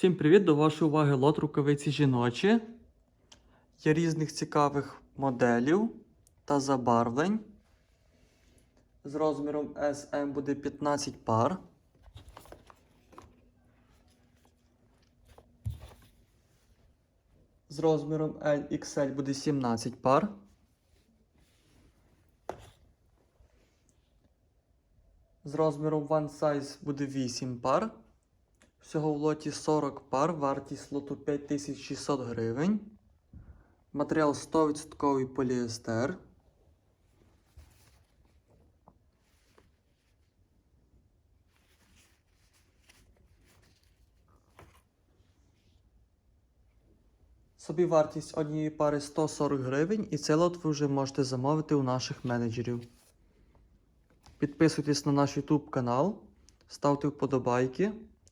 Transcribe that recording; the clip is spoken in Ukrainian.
Всім привіт! До вашої уваги лот рукавиці жіночі. Є різних цікавих моделів та забарвлень. З розміром SM буде 15 пар. З розміром LXL буде 17 пар. З розміром One Size буде 8 пар. Всього в лоті 40 пар, вартість лоту 5600 гривень. Матеріал 100% поліестер. Собівартість однієї пари 140 гривень і цей лот ви вже можете замовити у наших менеджерів. Підписуйтесь на наш YouTube канал, ставте вподобайки,